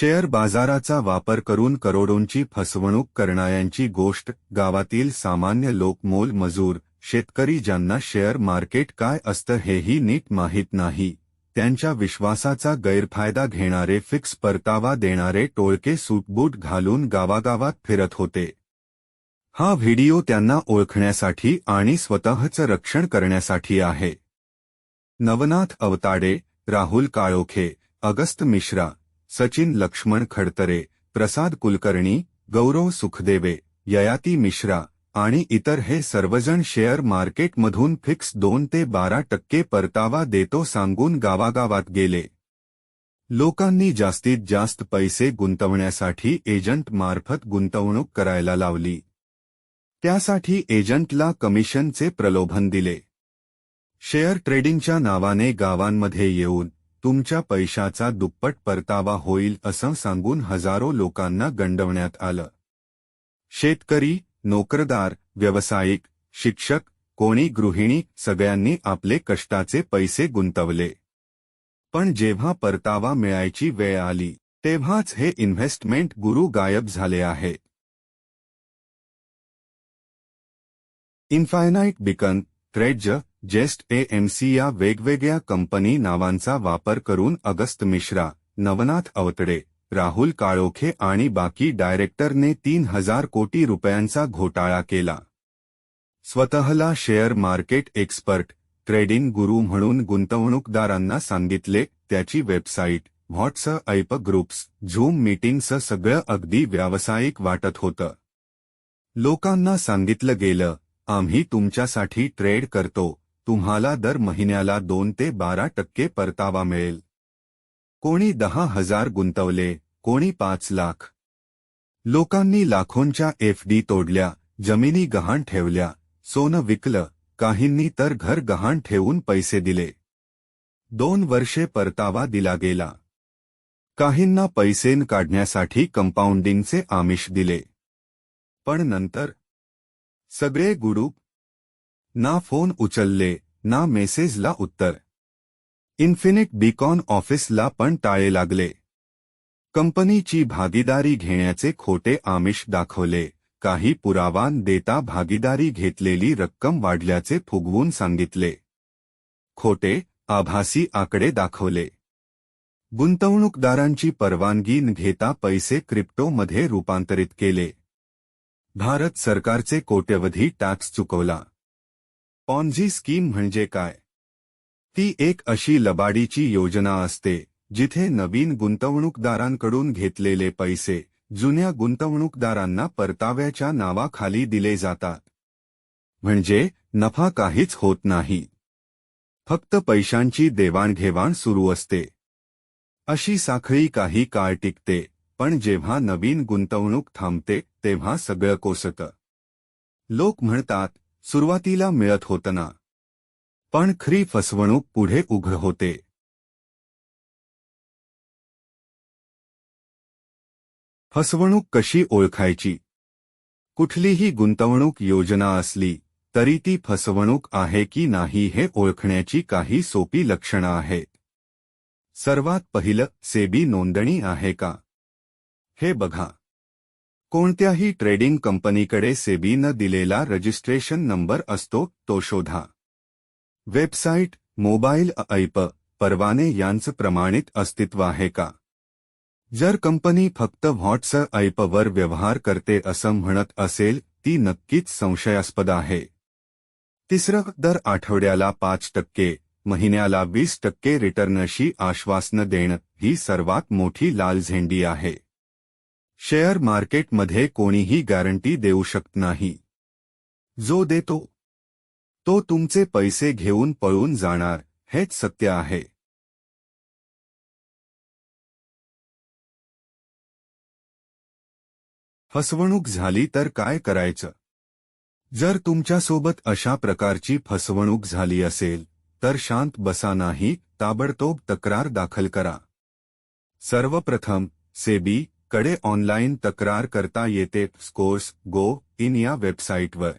Share बाजाराचा वापर करून करोडोंची फसवणूक करणाऱ्यांची गोष्ट गावातील सामान्य लोकमोल मजूर शेतकरी ज्यांना शेअर मार्केट काय असतं हेही नीट माहीत नाही. त्यांच्या विश्वासाचा गैरफायदा घेणारे फिक्स परतावा देणारे टोळके सूटबूट घालून गावागावात फिरत होते. हा व्हिडिओ त्यांना ओळखण्यासाठी आणि स्वतःचं रक्षण करण्यासाठी आहे. नवनाथ अवताडे राहुल काळोखे अगस्त मिश्रा सचिन लक्ष्मण खडतरे प्रसाद कुलकर्णी गौरव सुखदेवे ययाती मिश्रा आणि इतर हे सर्वजण शेअर मार्केटमधून फिक्स दोन ते बारा टक्के परतावा देतो सांगून गावागावात गेले. लोकांनी जास्तीत जास्त पैसे गुंतवण्यासाठी एजंट मार्फत गुंतवणूक करायला लावली. त्यासाठी एजंटला कमिशनचे प्रलोभन दिले. शेअर ट्रेडिंगच्या नावाने गावांमध्ये येऊन तुमच्या पैशाचा दुप्पट परतावा होईल असं सांगून हजारो लोकांना गंडवण्यात आलं. शेतकरी नोकरदार व्यावसायिक शिक्षक कोणी गृहिणी सगळ्यांनी आपले कष्टाचे पैसे गुंतवले. पण जेव्हा परतावा मिळायची वेळ आली तेव्हाच हे इन्व्हेस्टमेंट गुरु गायब झाले आहे. इन्फायनाईट बिकन ट्रेडज जेस्ट एएमसी या वेगवेगळ्या कंपनी नावांचा वापर करून अगस्त मिश्रा नवनाथ अवतडे राहुल काळोखे आणि बाकी डायरेक्टरने तीन हजार कोटी रुपयांचा घोटाळा केला. स्वतःला शेअर मार्केट एक्सपर्ट ट्रेडिंग गुरु म्हणून गुंतवणूकदारांना सांगितले त्याची website WhatsApp groups zoom meetings सगळं अगदी व्यावसायिक वाटत होतं. लोकांना सांगितलं गेलं आम्ही तुमच्यासाठी ट्रेड करतो. तुम्हाला दर महिन्याला दोन ते बारा टक्के परतावा मिळेल. कोणी दहा हजार गुंतवले कोणी पाच लाख. लोकांनी लाखोंच्या एफ डी तोडल्या जमिनी गहाण ठेवल्या सोनं विकलं काहींनी तर घर गहाण ठेवून पैसे दिले. दोन वर्षे परतावा दिला गेला. काहींना पैसेन काढण्यासाठी कंपाऊंडिंगचे आमिष दिले. पण नंतर सगळे गुरु ना फोन उचलले ना मेसेजला उत्तर. इन्फिनिट बीकॉन ऑफिसला पण टाळे लागले. कंपनीची भागीदारी घेण्याचे खोटे आमिष दाखवले काही पुरावान देता भागीदारी घेतलेली रक्कम वाढल्याचे फुगवून सांगितले. खोटे आभासी आकडे दाखवले. गुंतवणूकदारांची परवानगी न घेता पैसे क्रिप्टोमध्ये रूपांतरित केले. भारत सरकारचे कोट्यवधी टॅक्स चुकवला. पॉन्झी स्कीम म्हणजे काय? ती एक अशी लबाडीची योजना असते जिथे नवीन गुंतवणूकदारांकडून घेतलेले पैसे जुन्या गुंतवणूकदारांना परताव्याच्या नावाखाली दिले जातात. म्हणजे नफा काहीच होत नाही. फक्त पैशांची देवाणघेवाण सुरू असते. अशी साखळी काही काळ टिकते. पण जेव्हा नवीन गुंतवणूक थांबते तेव्हा सगळं कोसतं लोक म्हणतात सुरुवातीला मिळत होतं ना. पण खरी फसवणूक पुढे उघड होते. फसवणूक कशी ओळखायची? कुठलीही गुंतवणूक योजना असली तरी ती फसवणूक आहे की नाही हे ओळखण्याची काही सोपी लक्षणं आहेत. सर्वात पहिलं सेबी नोंदणी आहे का? हे बघा. कोणत्याही ट्रेडिंग कंपनीकडे सेबीनं दिलेला रजिस्ट्रेशन नंबर असतो तो शोधा. वेबसाईट मोबाईल ऐप परवाने यांचं प्रमाणित अस्तित्व आहे का? जर कंपनी फक्त व्हॉट्सअप ऐपवर व्यवहार करते असं म्हणत असेल ती नक्कीच संशयास्पद आहे. तिसरं दर आठवड्याला पाच टक्के महिन्याला वीस टक्के रिटर्नशी आश्वासनं देणं ही सर्वात मोठी लाल झेंडी आहे. शेअर मार्केटमध्ये कोणीही गॅरंटी देऊ शकत नाही. जो देतो तो तुमचे पैसे घेऊन पळून जाणार, हेच सत्य आहे. फसवणूक झाली तर काय करायचं? जर तुमच्यासोबत अशा प्रकारची फसवणूक झाली असेल, तर शांत बसा नाही, ताबडतोब तक्रार दाखल करा. सर्वप्रथम, सेबी कडे ऑनलाईन तक्रार करता येते स्कोर्स गो इन या वेबसाईटवर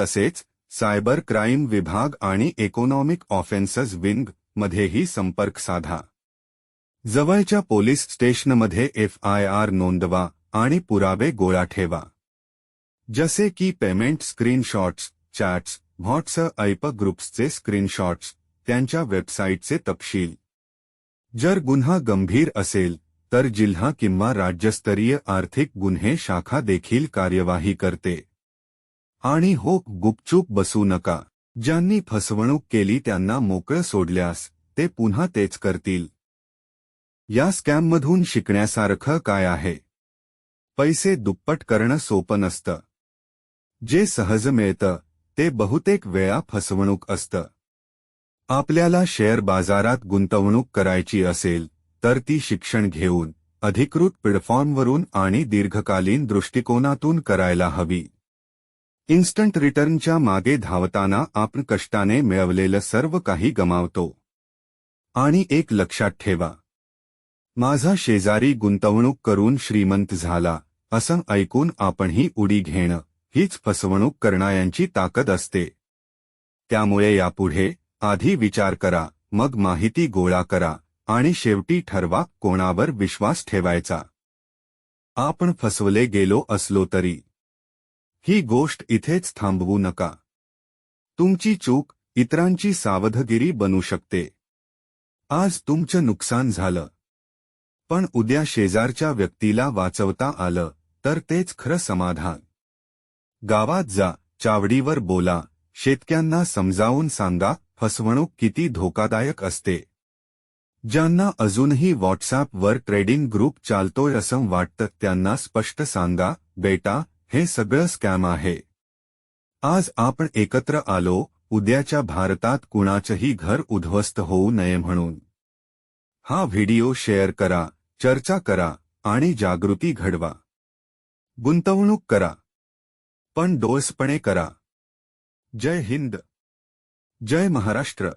तसेच सायबर क्राईम विभाग आणि इकॉनॉमिक ऑफेन्सेस विंग मध्येही संपर्क साधा. जवळच्या पोलीस स्टेशनमध्ये एफ़ आय आर नोंदवा आणि पुरावे गोळा ठेवा. जसे की पेमेंट स्क्रीनशॉट्स चॅट्स व्हॉट्सअप ग्रुप्सचे स्क्रीनशॉट्स त्यांच्या वेबसाईटचे तपशील. जर गुन्हा गंभीर असेल तर जिल्हा किंवा राज्यस्तरीय आर्थिक गुन्हे शाखा देखील कार्यवाही करते. आणि हो गुपचूप बसू नका. ज्यांनी फसवणूक केली त्यांना मोकळं सोडल्यास ते पुन्हा तेच करतील. या स्कॅममधून शिकण्यासारखं काय आहे? पैसे दुप्पट करणं सोपं नसतं. जे सहज मिळतं ते बहुतेक वेळा फसवणूक असतं. आपल्याला शेअर बाजारात गुंतवणूक करायची असेल तर ती शिक्षण घेऊन अधिकृत प्लॅटफॉर्मवरून आणि दीर्घकालीन दृष्टिकोनातून करायला हवी. इन्स्टंट रिटर्नच्या मागे धावताना आपण कष्टाने मिळवलेलं सर्व काही गमावतो. आणि एक लक्षात ठेवा. माझा शेजारी गुंतवणूक करून श्रीमंत झाला असं ऐकून आपणही उडी घेणं हीच फसवणूक करणाऱ्यांची ताकद असते. त्यामुळे यापुढे आधी विचार करा मग माहिती गोळा करा. आणि शेवटी ठरवा कोणावर विश्वास ठेवायचा. आपण फसवले गेलो असलो तरी. ही गोष्ट इथेच थांबवू नका. तुमची चूक इतरांची सावधगिरी बनू शकते. आज तुमचं नुकसान झालं. पण उद्या शेजारच्या व्यक्तीला वाचवता आलं तर तेच खरं समाधान. गावात जा चावडीवर बोला शेतक्यांना समजावून सांगा फसवणूक किती धोकादायक असते. ज्यांना अजूनही व्हॉट्सॲपवर ट्रेडिंग ग्रुप चालतोय असं वाटतं त्यांना स्पष्ट सांगा बेटा हे सगळं स्कॅम आहे. आज आपण एकत्र आलो उद्याच्या भारतात कुणाचंही घर उद्ध्वस्त होऊ नये म्हणून. हा व्हिडिओ शेअर करा चर्चा करा आणि जागृती घडवा. गुंतवणूक करा. पण डोसपणे करा. जय हिंद. जय महाराष्ट्र.